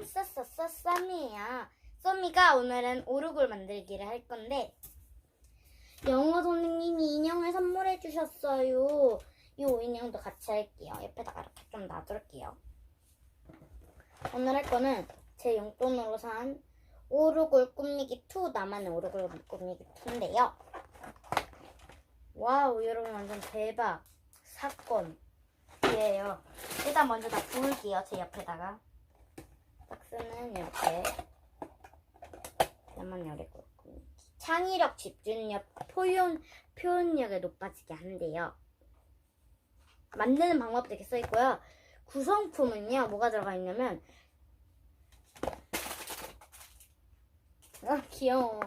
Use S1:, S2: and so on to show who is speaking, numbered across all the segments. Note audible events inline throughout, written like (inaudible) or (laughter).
S1: 안녕, 쏘쏘쏘 썸이에요. 썸이가 오늘은 오르골 만들기를 할 건데 영어 선생님이 인형을 선물해 주셨어요. 이 인형도 같이 할게요. 옆에다가 이렇게 좀 놔둘게요. 오늘 할 거는 제 용돈으로 산 오르골 꾸미기 2 나만의 오르골 꾸미기 2인데요. 와우, 여러분 완전 대박 사건이에요. 일단 먼저 다 부을게요. 제 옆에다가. 박스는 이렇게 나만 열고 창의력, 집중력, 표현, 표현력을 높아지게 한대요. 만드는 방법도 이렇게 써 있고요. 구성품은요, 뭐가 들어가 있냐면, 아, 귀여워.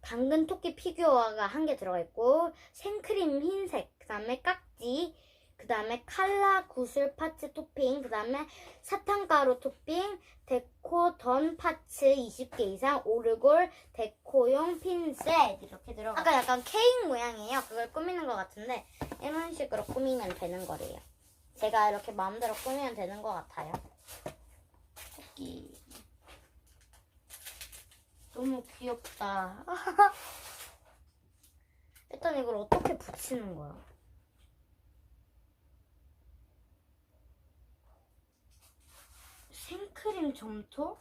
S1: 당근 토끼 피규어가 한 개 들어가 있고, 생크림 흰색, 그 다음에 깍지, 그 다음에 칼라 구슬 파츠 토핑, 그 다음에 사탕가루 토핑, 데코 던 파츠 20개 이상, 오르골, 데코용 핀셋 이렇게 들어가. 아까 약간 케이크 모양이에요. 그걸 꾸미는 것 같은데 이런 식으로 꾸미면 되는 거래요. 제가 이렇게 마음대로 꾸미면 되는 것 같아요. 토끼. 너무 귀엽다. (laughs) 일단 이걸 어떻게 붙이는 거야? 생크림 점토?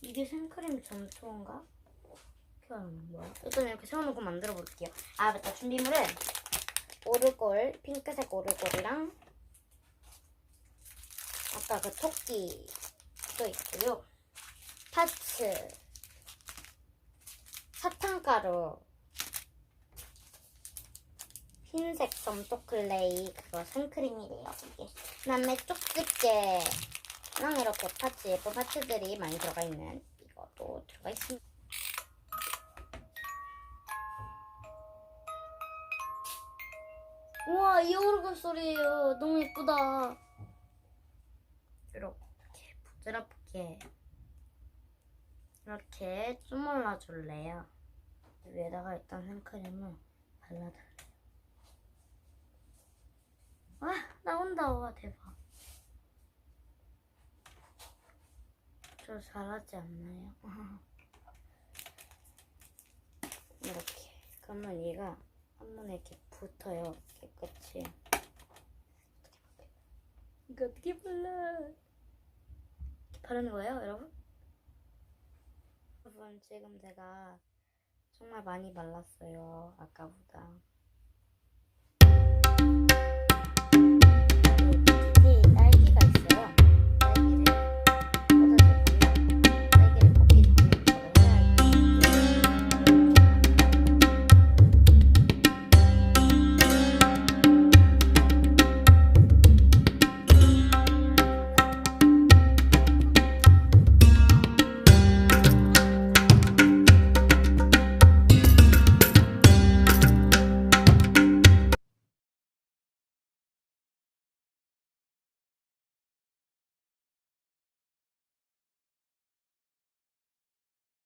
S1: 이게 생크림 점토인가? 그냥 뭐야? 일단 이렇게 세워놓고 만들어 볼게요. 아 맞다 준비물은 오르골 핑크색 오르골이랑 아까 그 토끼도 있고요. 파츠 사탕가루 흰색 점토 클레이 그거 생크림이래요 이게 그다음에 쪽집게 랑 이렇게 파츠 예쁜 파츠들이 많이 들어가 있는 이것도 들어가 있습니다. 우와 이 오르골 소리예요. 너무 예쁘다. 이렇게 부드럽게 이렇게 주물러 줄래요? 위에다가 일단 생크림을 발라달래요. 와 나온다. 와 대박 저 잘하지 않나요? 이렇게. 그러면 얘가 한 번에 이렇게 붙어요. 깨끗이 이거 어떻게 발라 이렇게 바르는 거예요 여러분? 여러분 지금 제가 정말 많이 말랐어요 아까보다